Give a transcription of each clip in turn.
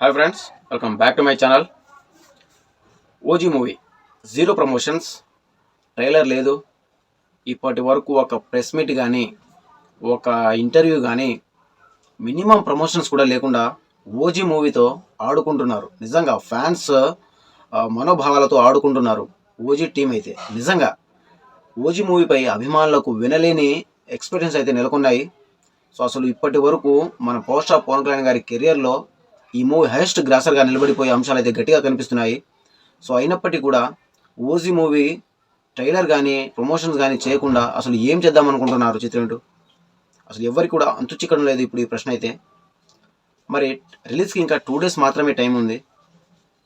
Hi friends welcome back to my channel OG movie zero promotions trailer లేదు. ఇప్పటి వరకు ఒక ప్రెస్ మీట్ కానీ ఒక ఇంటర్వ్యూ కానీ మినిమం ప్రమోషన్స్ కూడా లేకుండా ఓజీ మూవీతో ఆడుకుంటున్నారు. నిజంగా ఫ్యాన్స్ మనోభావాలతో ఆడుకుంటున్నారు ఓజీ టీం అయితే. నిజంగా ఓజీ మూవీపై అభిమానులకు వినలేని ఎక్స్పీరియన్స్ అయితే నెలకొన్నాయి. సో అసలు ఇప్పటి వరకు మన పవర్ స్టార్ పవన్ కళ్యాణ్ గారి కెరియర్లో ఈ మూవీ హైయెస్ట్ గ్రాసర్గా నిలబడిపోయే అంశాలు అయితే గట్టిగా కనిపిస్తున్నాయి. సో అయినప్పటికీ కూడా ఓజీ మూవీ ట్రైలర్ కానీ ప్రమోషన్స్ కానీ చేయకుండా అసలు ఏం చేద్దాం అనుకుంటున్నారు చిత్రనటు అసలు ఎవరికి కూడా అంతు చిక్కడం లేదు ఇప్పుడు ఈ ప్రశ్న అయితే. మరి రిలీజ్కి ఇంకా టూ డేస్ మాత్రమే టైం ఉంది.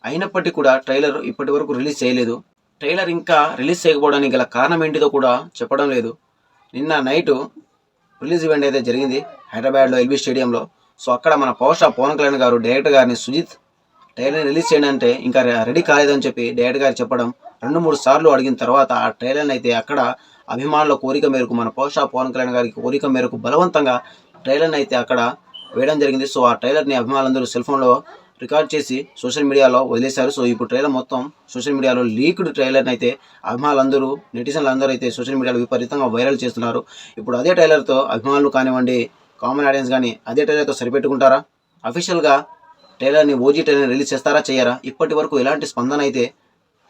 అయినప్పటికీ కూడా ట్రైలర్ ఇప్పటి వరకు రిలీజ్ చేయలేదు. ట్రైలర్ ఇంకా రిలీజ్ చేయకపోవడానికి గల కారణం ఏంటిదో కూడా చెప్పడం లేదు. నిన్న నైటు రిలీజ్ ఈవెంట్ అయితే జరిగింది హైదరాబాద్లో ఎల్బీ స్టేడియంలో. సో అక్కడ మన పవర్ స్టార్ పవన్ కళ్యాణ్ గారు డైరెక్టర్ గారిని సుజిత్ ట్రైలర్ని రిలీజ్ చేయండి అంటే ఇంకా రెడీ కాలేదని చెప్పి డైరెక్టర్ గారు చెప్పడం రెండు మూడు సార్లు అడిగిన తర్వాత ఆ ట్రైలర్ని అయితే అక్కడ అభిమానుల కోరిక మేరకు మన పవర్ స్టార్ పవన్ కళ్యాణ్ గారికి కోరిక మేరకు బలవంతంగా ట్రైలర్ని అయితే అక్కడ వేయడం జరిగింది. సో ఆ ట్రైలర్ని అభిమానులందరూ సెల్ ఫోన్లో రికార్డ్ చేసి సోషల్ మీడియాలో వదిలేశారు. సో ఇప్పుడు ట్రైలర్ మొత్తం సోషల్ మీడియాలో లీక్డ్ ట్రైలర్ని అయితే అభిమానులందరూ నెటిజన్లు అందరూ అయితే సోషల్ మీడియాలో విపరీతంగా వైరల్ చేస్తున్నారు. ఇప్పుడు అదే ట్రైలర్తో అభిమానులు కానివ్వండి కామన్ ఆడియన్స్ కానీ అదే ట్రైలర్తో సరిపెట్టుకుంటారా? అఫీషియల్గా ట్రైలర్ని ఓజీ ట్రైలర్ రిలీజ్ చేస్తారా చేయరా ఇప్పటి వరకు ఎలాంటి స్పందన అయితే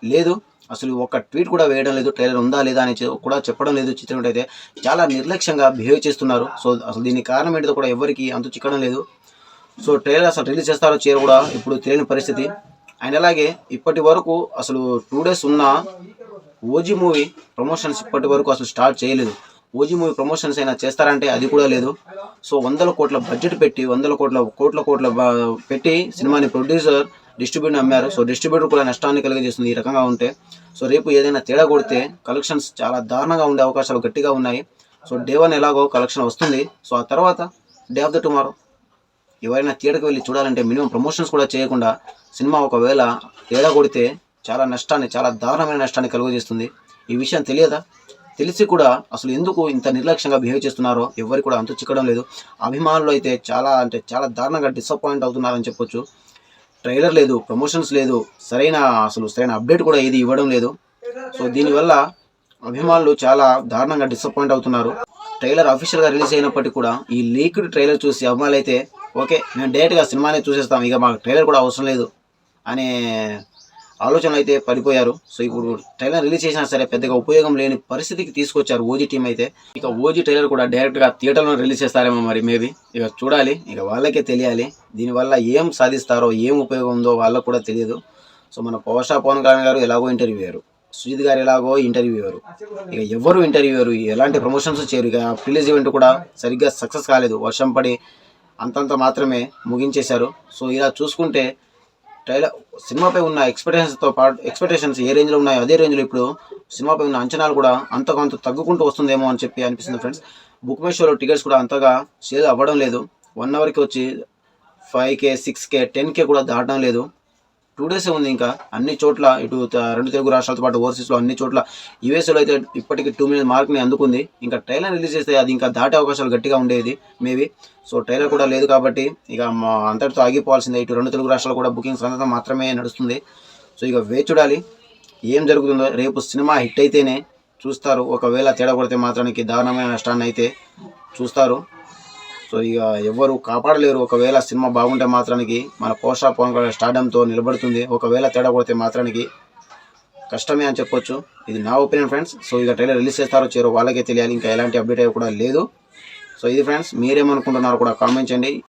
లేదు. అసలు ఒక ట్వీట్ కూడా వేయడం లేదు ట్రైలర్ ఉందా లేదా అని కూడా చెప్పడం లేదు చిత్రం అయితే. చాలా నిర్లక్ష్యంగా బిహేవ్ చేస్తున్నారు. సో అసలు దీనికి కారణం ఏంటో కూడా ఎవరికి అంత చిక్కడం లేదు. సో ట్రైలర్ అసలు రిలీజ్ చేస్తారో చేయరు కూడా ఇప్పుడు తెలియని పరిస్థితి. అండ్ అలాగే ఇప్పటి వరకు అసలు టూ డేస్ ఉన్న ఓజీ మూవీ ప్రమోషన్స్ ఇప్పటి వరకు అసలు స్టార్ట్ చేయలేదు. ఓజీ మూవీ ప్రమోషన్స్ అయినా చేస్తారంటే అది కూడా లేదు. సో వందల కోట్ల బడ్జెట్ పెట్టి వందల కోట్ల కోట్ల కోట్ల పెట్టి సినిమాని ప్రొడ్యూసర్ డిస్ట్రిబ్యూటర్ అమ్మారు సో డిస్ట్రిబ్యూటర్ కూడా నష్టాన్ని కలిగజేస్తుంది ఈ రకంగా ఉంటే. సో రేపు ఏదైనా తేడా కొడితే కలెక్షన్స్ చాలా దారుణంగా ఉండే అవకాశాలు గట్టిగా ఉన్నాయి. సో డే వన్ ఎలాగో కలెక్షన్ వస్తుంది. సో ఆ తర్వాత డే ఆఫ్ ద టుమారో ఎవరైనా థియేటర్కి వెళ్ళి చూడాలంటే మినిమం ప్రమోషన్స్ కూడా చేయకుండా సినిమా ఒకవేళ తేడా కొడితే చాలా నష్టాన్ని చాలా దారుణమైన నష్టాన్ని కలుగజేస్తుంది. ఈ విషయం తెలియదా? తెలిసి కూడా అసలు ఎందుకు ఇంత నిర్లక్ష్యంగా బిహేవ్ చేస్తున్నారో ఎవరు కూడా అంతు చిక్కడం లేదు. అభిమానులు అయితే చాలా అంటే చాలా దారుణంగా డిసప్పాయింట్ అవుతున్నారని చెప్పొచ్చు. ట్రైలర్ లేదు ప్రమోషన్స్ లేదు సరైన అసలు సరైన అప్డేట్ కూడా ఏది ఇవ్వడం లేదు. సో దీనివల్ల అభిమానులు చాలా దారుణంగా డిసప్పాయింట్ అవుతున్నారు. ట్రైలర్ అఫీషియల్గా రిలీజ్ అయినప్పటికీ కూడా ఈ లీక్డ్ ట్రైలర్ చూసి అభిమానులు అయితే ఓకే మేము డైరెక్ట్గా సినిమానే చూసేస్తాం ఇక మాకు ట్రైలర్ కూడా అవసరం లేదు అనే ఆలోచనలు అయితే పడిపోయారు. సో ఇప్పుడు ట్రైలర్ రిలీజ్ చేసినా సరే పెద్దగా ఉపయోగం లేని పరిస్థితికి తీసుకొచ్చారు ఓజీ టీం అయితే. ఇక ఓజీ ట్రైలర్ కూడా డైరెక్ట్గా థియేటర్లో రిలీజ్ చేస్తారేమో మరి మేబీ. ఇక చూడాలి. ఇక వాళ్ళకే తెలియాలి. దీనివల్ల ఏం సాధిస్తారో ఏం ఉపయోగం ఉందో వాళ్ళకు కూడా తెలియదు. సో మన పవర్ స్టార్ పవన్ కళ్యాణ్ గారు ఎలాగో ఇంటర్వ్యూ సుజిత్ గారు ఎలాగో ఇంటర్వ్యూ ఇక ఎవరు ఇంటర్వ్యూ ఎలాంటి ప్రమోషన్స్ చేయరు ఇక రిలీజ్ ఈవెంట్ కూడా సరిగ్గా సక్సెస్ కాలేదు. వర్షం పడి అంతంత మాత్రమే ముగించేశారు. సో ఇలా చూసుకుంటే ట్రైలర్ సినిమాపై ఉన్న ఎక్స్పెక్టేషన్స్తో పాటు ఎక్స్పెక్టేషన్స్ ఏ రేంజ్లో ఉన్నాయో అదే రేంజ్లో ఇప్పుడు సినిమాపై ఉన్న అంచనాలు కూడా అంతకొంత తగ్గుకుంటూ వస్తుందేమో అని చెప్పి అనిపిస్తుంది ఫ్రెండ్స్ బుక్ మై షోలో టికెట్స్ కూడా అంతగా సేల్ అవ్వడం లేదు. వన్ అవర్కి వచ్చి five K six K ten K కూడా దాటడం లేదు. టూ డేస్ ఉంది ఇంకా. అన్ని చోట్ల ఇటు రెండు తెలుగు రాష్ట్రాలతో పాటు ఓవర్సీస్లో అన్ని చోట్ల యూఎస్లో అయితే ఇప్పటికి టూ మిలియన్ మార్క్ని అందుకుంది. ఇంకా ట్రైలర్ రిలీజ్ చేస్తే అది ఇంకా దాటే అవకాశాలు గట్టిగా ఉండేది మేబీ. సో ట్రైలర్ కూడా లేదు కాబట్టి ఇక మా అంతటితో ఆగిపోవాల్సిందే. ఇటు రెండు తెలుగు రాష్ట్రాలు కూడా బుకింగ్స్ అంతా మాత్రమే నడుస్తుంది. సో ఇక వే చూడాలి ఏం జరుగుతుందో. రేపు సినిమా హిట్ అయితేనే చూస్తారు. ఒకవేళ తేడా కొడితే మాత్రానికి దారుణమైన నష్టాన్ని అయితే చూస్తారు. సో ఇక ఎవరు కాపాడలేరు. ఒకవేళ సినిమా బాగుంటే మాత్రానికి మన పోషా పవన్ కళ్యాణ్ స్టార్డంతో నిలబడుతుంది. ఒకవేళ తేడా కొడితే మాత్రానికి కష్టమే అని చెప్పొచ్చు. ఇది నా ఒపీనియన్ ఫ్రెండ్స్ సో ఇక ట్రైలర్ రిలీజ్ చేస్తారో చేరో వాళ్ళకే తెలియాలి. ఇంకా ఎలాంటి అప్డేట్ అయ్యి కూడా లేదు. సో ఇది ఫ్రెండ్స్ మీరేమనుకుంటున్నారో కూడా కామెంట్ చేయండి.